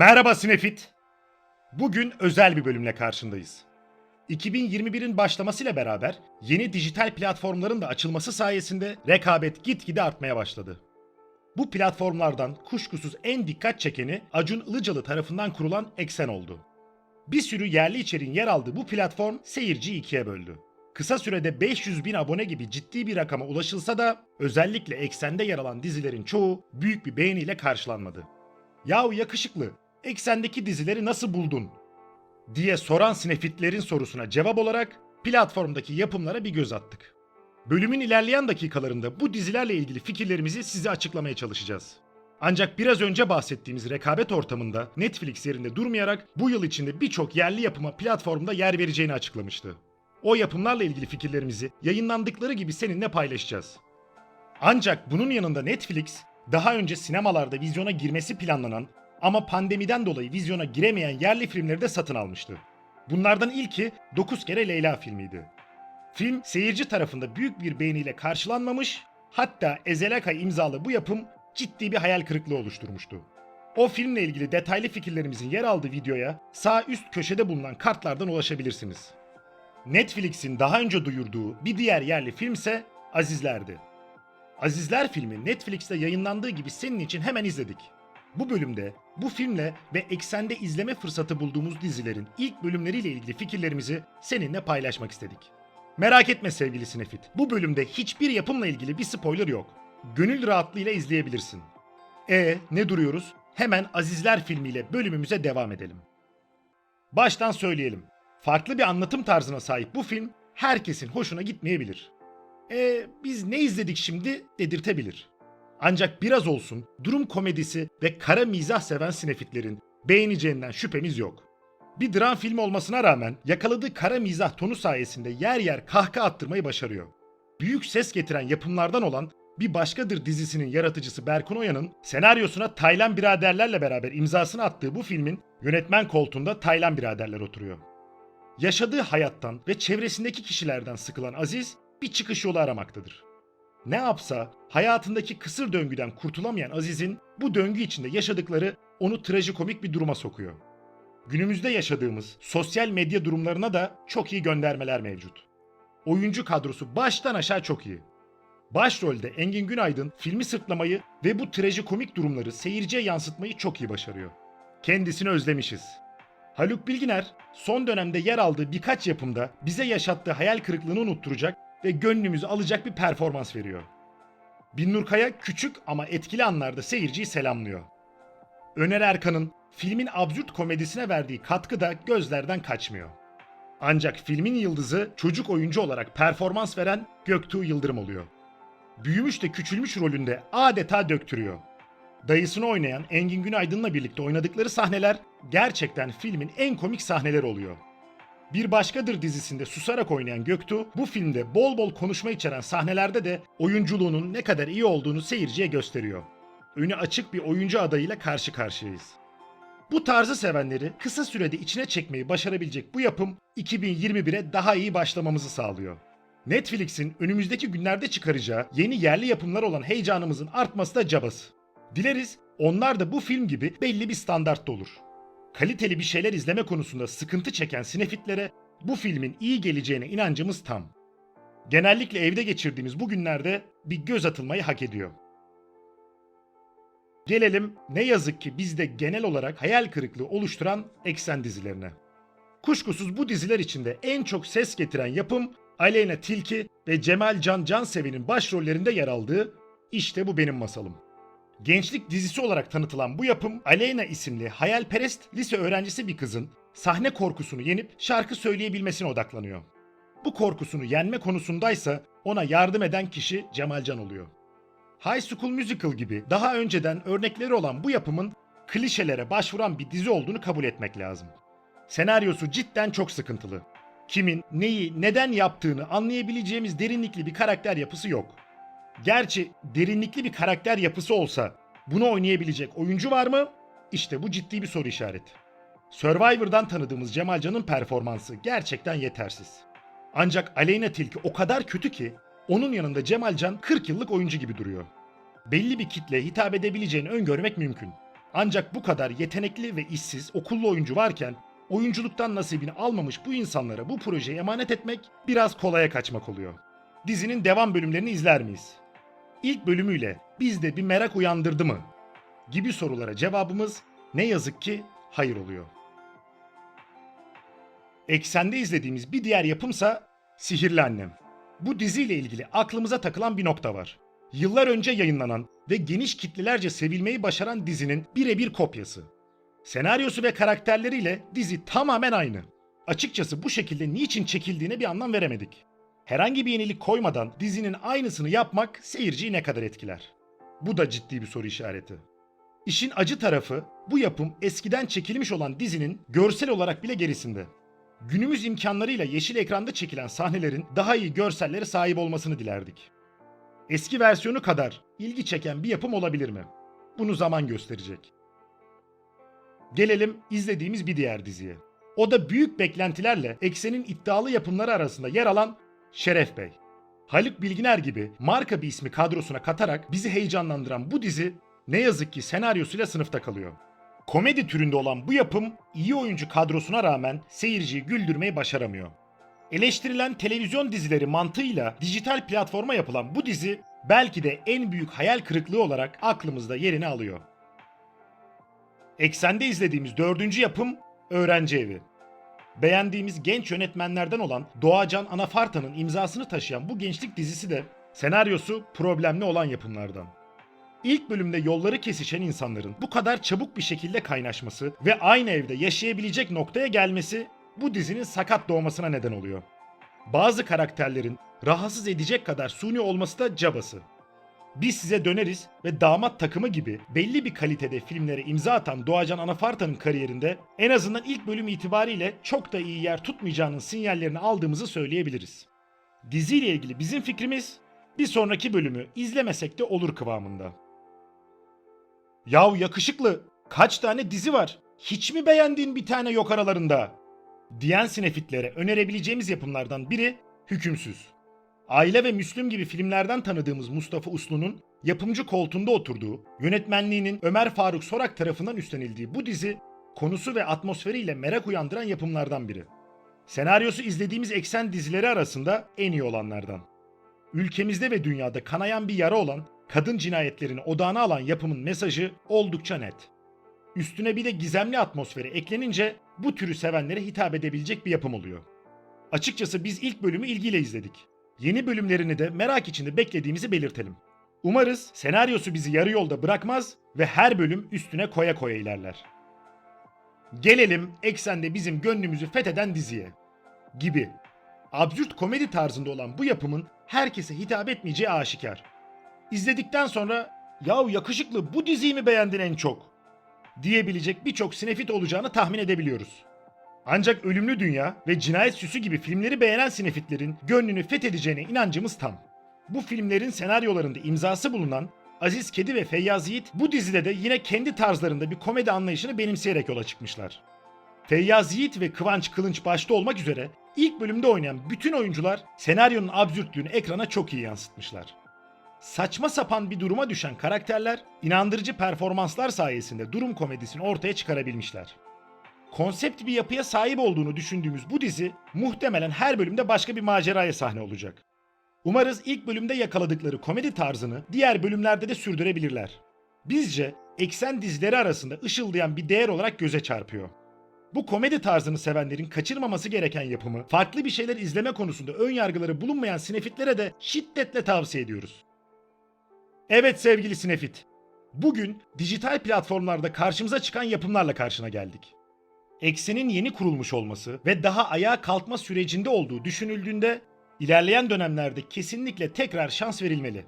Merhaba Sinefit. Bugün özel bir bölümle karşındayız. 2021'in başlamasıyla beraber yeni dijital platformların da açılması sayesinde rekabet gitgide artmaya başladı. Bu platformlardan kuşkusuz en dikkat çekeni Acun Ilıcalı tarafından kurulan Eksen oldu. Bir sürü yerli içeriğin yer aldığı bu platform seyirciyi ikiye böldü. Kısa sürede 500 bin abone gibi ciddi bir rakama ulaşılsa da özellikle Eksen'de yer alan dizilerin çoğu büyük bir beğeniyle karşılanmadı. Yahu yakışıklı, eksendeki dizileri nasıl buldun? diye soran sinefitlerin sorusuna cevap olarak platformdaki yapımlara bir göz attık. Bölümün ilerleyen dakikalarında bu dizilerle ilgili fikirlerimizi size açıklamaya çalışacağız. Ancak biraz önce bahsettiğimiz rekabet ortamında Netflix yerinde durmayarak bu yıl içinde birçok yerli yapıma platformda yer vereceğini açıklamıştı. O yapımlarla ilgili fikirlerimizi yayınlandıkları gibi seninle paylaşacağız. Ancak bunun yanında Netflix daha önce sinemalarda vizyona girmesi planlanan ama pandemiden dolayı vizyona giremeyen yerli filmleri de satın almıştı. Bunlardan ilki 9 kere Leyla filmiydi. Film seyirci tarafında büyük bir beğeniyle karşılanmamış, hatta Ezel Akay imzalı bu yapım ciddi bir hayal kırıklığı oluşturmuştu. O filmle ilgili detaylı fikirlerimizin yer aldığı videoya sağ üst köşede bulunan kartlardan ulaşabilirsiniz. Netflix'in daha önce duyurduğu bir diğer yerli film ise Azizler'di. Azizler filmi Netflix'te yayınlandığı gibi senin için hemen izledik. Bu bölümde bu filmle ve eksende izleme fırsatı bulduğumuz dizilerin ilk bölümleriyle ilgili fikirlerimizi seninle paylaşmak istedik. Merak etme sevgili Sinefit, bu bölümde hiçbir yapımla ilgili bir spoiler yok. Gönül rahatlığıyla izleyebilirsin. E ne duruyoruz? Hemen Azizler filmiyle bölümümüze devam edelim. Baştan söyleyelim. Farklı bir anlatım tarzına sahip bu film herkesin hoşuna gitmeyebilir. E biz ne izledik şimdi dedirtebilir. Ancak biraz olsun durum komedisi ve kara mizah seven sinefitlerin beğeneceğinden şüphemiz yok. Bir dram filmi olmasına rağmen yakaladığı kara mizah tonu sayesinde yer yer kahkaha attırmayı başarıyor. Büyük ses getiren yapımlardan olan Bir Başkadır dizisinin yaratıcısı Berkun Oya'nın senaryosuna Taylan biraderlerle beraber imzasını attığı bu filmin yönetmen koltuğunda Taylan biraderler oturuyor. Yaşadığı hayattan ve çevresindeki kişilerden sıkılan Aziz bir çıkış yolu aramaktadır. Ne yapsa hayatındaki kısır döngüden kurtulamayan Aziz'in bu döngü içinde yaşadıkları onu trajikomik bir duruma sokuyor. Günümüzde yaşadığımız sosyal medya durumlarına da çok iyi göndermeler mevcut. Oyuncu kadrosu baştan aşağı çok iyi. Başrolde Engin Günaydın filmi sırtlamayı ve bu trajikomik durumları seyirciye yansıtmayı çok iyi başarıyor. Kendisini özlemişiz. Haluk Bilginer son dönemde yer aldığı birkaç yapımda bize yaşattığı hayal kırıklığını unutturacak ve gönlümüzü alacak bir performans veriyor. Binnur Kaya küçük ama etkili anlarda seyirciyi selamlıyor. Öner Erkan'ın filmin absürt komedisine verdiği katkı da gözlerden kaçmıyor. Ancak filmin yıldızı çocuk oyuncu olarak performans veren Göktuğ Yıldırım oluyor. Büyümüş de küçülmüş rolünde adeta döktürüyor. Dayısını oynayan Engin Günaydın'la birlikte oynadıkları sahneler gerçekten filmin en komik sahneleri oluyor. Bir Başkadır dizisinde susarak oynayan Göktuğ bu filmde bol bol konuşma içeren sahnelerde de oyunculuğunun ne kadar iyi olduğunu seyirciye gösteriyor. Önü açık bir oyuncu adayıyla karşı karşıyayız. Bu tarzı sevenleri kısa sürede içine çekmeyi başarabilecek bu yapım 2021'e daha iyi başlamamızı sağlıyor. Netflix'in önümüzdeki günlerde çıkaracağı yeni yerli yapımlar olan heyecanımızın artması da cabası. Dileriz onlar da bu film gibi belli bir standartta olur. Kaliteli bir şeyler izleme konusunda sıkıntı çeken sinefitlere bu filmin iyi geleceğine inancımız tam. Genellikle evde geçirdiğimiz bu günlerde bir göz atılmayı hak ediyor. Gelelim ne yazık ki bizde genel olarak hayal kırıklığı oluşturan eksen dizilerine. Kuşkusuz bu diziler içinde en çok ses getiren yapım Aleyna Tilki ve Cemal Can Cansever'in başrollerinde yer aldığı İşte Bu Benim Masalım. Gençlik dizisi olarak tanıtılan bu yapım Aleyna isimli hayalperest lise öğrencisi bir kızın sahne korkusunu yenip şarkı söyleyebilmesine odaklanıyor. Bu korkusunu yenme konusundaysa ona yardım eden kişi Cemalcan oluyor. High School Musical gibi daha önceden örnekleri olan bu yapımın klişelere başvuran bir dizi olduğunu kabul etmek lazım. Senaryosu cidden çok sıkıntılı. Kimin, neyi, neden yaptığını anlayabileceğimiz derinlikli bir karakter yapısı yok. Gerçi derinlikli bir karakter yapısı olsa bunu oynayabilecek oyuncu var mı? İşte bu ciddi bir soru işareti. Survivor'dan tanıdığımız Cemalcan'ın performansı gerçekten yetersiz. Ancak Aleyna Tilki o kadar kötü ki onun yanında Cemalcan 40 yıllık oyuncu gibi duruyor. Belli bir kitle hitap edebileceğini öngörmek mümkün. Ancak bu kadar yetenekli ve işsiz okullu oyuncu varken oyunculuktan nasibini almamış bu insanlara bu projeyi emanet etmek biraz kolaya kaçmak oluyor. Dizinin devam bölümlerini izler miyiz? İlk bölümüyle bizde bir merak uyandırdı mı? Gibi sorulara cevabımız ne yazık ki hayır oluyor. Eksende izlediğimiz bir diğer yapımsa Sihirli Annem. Bu diziyle ilgili aklımıza takılan bir nokta var. Yıllar önce yayınlanan ve geniş kitlelerce sevilmeyi başaran dizinin birebir kopyası. Senaryosu ve karakterleriyle dizi tamamen aynı. Açıkçası bu şekilde niçin çekildiğine bir anlam veremedik. Herhangi bir yenilik koymadan dizinin aynısını yapmak seyirciyi ne kadar etkiler? Bu da ciddi bir soru işareti. İşin acı tarafı bu yapım eskiden çekilmiş olan dizinin görsel olarak bile gerisinde. Günümüz imkanlarıyla yeşil ekranda çekilen sahnelerin daha iyi görsellere sahip olmasını dilerdik. Eski versiyonu kadar ilgi çeken bir yapım olabilir mi? Bunu zaman gösterecek. Gelelim izlediğimiz bir diğer diziye. O da büyük beklentilerle eksenin iddialı yapımları arasında yer alan Şeref Bey. Haluk Bilginer gibi marka bir ismi kadrosuna katarak bizi heyecanlandıran bu dizi ne yazık ki senaryosuyla sınıfta kalıyor. Komedi türünde olan bu yapım iyi oyuncu kadrosuna rağmen seyirciyi güldürmeyi başaramıyor. Eleştirilen televizyon dizileri mantığıyla dijital platforma yapılan bu dizi belki de en büyük hayal kırıklığı olarak aklımızda yerini alıyor. Eksende izlediğimiz dördüncü yapım Öğrenci Evi. Beğendiğimiz genç yönetmenlerden olan Doğacan Anafarta'nın imzasını taşıyan bu gençlik dizisi de senaryosu problemli olan yapımlardan. İlk bölümde yolları kesişen insanların bu kadar çabuk bir şekilde kaynaşması ve aynı evde yaşayabilecek noktaya gelmesi bu dizinin sakat doğmasına neden oluyor. Bazı karakterlerin rahatsız edecek kadar suni olması da cabası. Biz size döneriz ve damat takımı gibi belli bir kalitede filmlere imza atan Doğacan Anafarta'nın kariyerinde en azından ilk bölüm itibariyle çok da iyi yer tutmayacağının sinyallerini aldığımızı söyleyebiliriz. Diziyle ilgili bizim fikrimiz bir sonraki bölümü izlemesek de olur kıvamında. Yav yakışıklı kaç tane dizi var? Hiç mi beğendiğin bir tane yok aralarında? Diyen sinefitlere önerebileceğimiz yapımlardan biri Hükümsüz. Aile ve Müslüm gibi filmlerden tanıdığımız Mustafa Uslu'nun yapımcı koltuğunda oturduğu, yönetmenliğinin Ömer Faruk Sorak tarafından üstlenildiği bu dizi, konusu ve atmosferiyle merak uyandıran yapımlardan biri. Senaryosu izlediğimiz eksen dizileri arasında en iyi olanlardan. Ülkemizde ve dünyada kanayan bir yara olan kadın cinayetlerini odağına alan yapımın mesajı oldukça net. Üstüne bir de gizemli atmosferi eklenince bu türü sevenlere hitap edebilecek bir yapım oluyor. Açıkçası biz ilk bölümü ilgiyle izledik. Yeni bölümlerini de merak içinde beklediğimizi belirtelim. Umarız senaryosu bizi yarı yolda bırakmaz ve her bölüm üstüne koya koya ilerler. Gelelim eksende bizim gönlümüzü fetheden diziye. Gibi. Absürt komedi tarzında olan bu yapımın herkese hitap etmeyeceği aşikar. İzledikten sonra yahu yakışıklı bu diziyi mi beğendin en çok? diyebilecek birçok sinefit olacağını tahmin edebiliyoruz. Ancak Ölümlü Dünya ve Cinayet Süsü gibi filmleri beğenen sinefitlerin gönlünü fethedeceğine inancımız tam. Bu filmlerin senaryolarında imzası bulunan Aziz Kedi ve Feyyaz Yiğit bu dizide de yine kendi tarzlarında bir komedi anlayışını benimseyerek yola çıkmışlar. Feyyaz Yiğit ve Kıvanç Kılınç başta olmak üzere ilk bölümde oynayan bütün oyuncular senaryonun absürtlüğünü ekrana çok iyi yansıtmışlar. Saçma sapan bir duruma düşen karakterler inandırıcı performanslar sayesinde durum komedisini ortaya çıkarabilmişler. Konsept bir yapıya sahip olduğunu düşündüğümüz bu dizi muhtemelen her bölümde başka bir maceraya sahne olacak. Umarız ilk bölümde yakaladıkları komedi tarzını diğer bölümlerde de sürdürebilirler. Bizce eksen dizileri arasında ışıldayan bir değer olarak göze çarpıyor. Bu komedi tarzını sevenlerin kaçırmaması gereken yapımı, farklı bir şeyler izleme konusunda ön yargıları bulunmayan sinefitlere de şiddetle tavsiye ediyoruz. Evet sevgili sinefit, bugün dijital platformlarda karşımıza çıkan yapımlarla karşına geldik. Eksenin yeni kurulmuş olması ve daha ayağa kalkma sürecinde olduğu düşünüldüğünde ilerleyen dönemlerde kesinlikle tekrar şans verilmeli.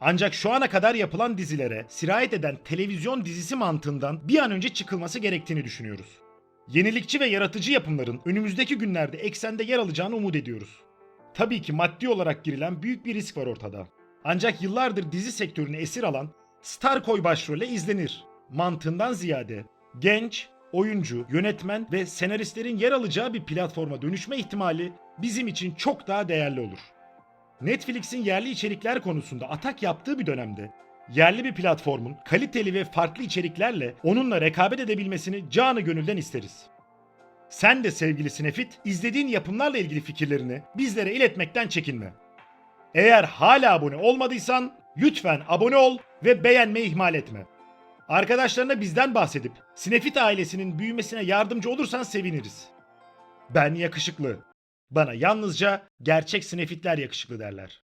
Ancak şu ana kadar yapılan dizilere sirayet eden televizyon dizisi mantığından bir an önce çıkılması gerektiğini düşünüyoruz. Yenilikçi ve yaratıcı yapımların önümüzdeki günlerde eksende yer alacağını umut ediyoruz. Tabii ki maddi olarak girilen büyük bir risk var ortada. Ancak yıllardır dizi sektörünü esir alan star koy başrole izlenir. Mantığından ziyade genç, oyuncu, yönetmen ve senaristlerin yer alacağı bir platforma dönüşme ihtimali bizim için çok daha değerli olur. Netflix'in yerli içerikler konusunda atak yaptığı bir dönemde yerli bir platformun kaliteli ve farklı içeriklerle onunla rekabet edebilmesini canı gönülden isteriz. Sen de sevgili Sinefit, izlediğin yapımlarla ilgili fikirlerini bizlere iletmekten çekinme. Eğer hala abone olmadıysan lütfen abone ol ve beğenmeyi ihmal etme. Arkadaşlarına bizden bahsedip Sinefit ailesinin büyümesine yardımcı olursan seviniriz. Ben yakışıklı. Bana yalnızca gerçek Sinefitler yakışıklı derler.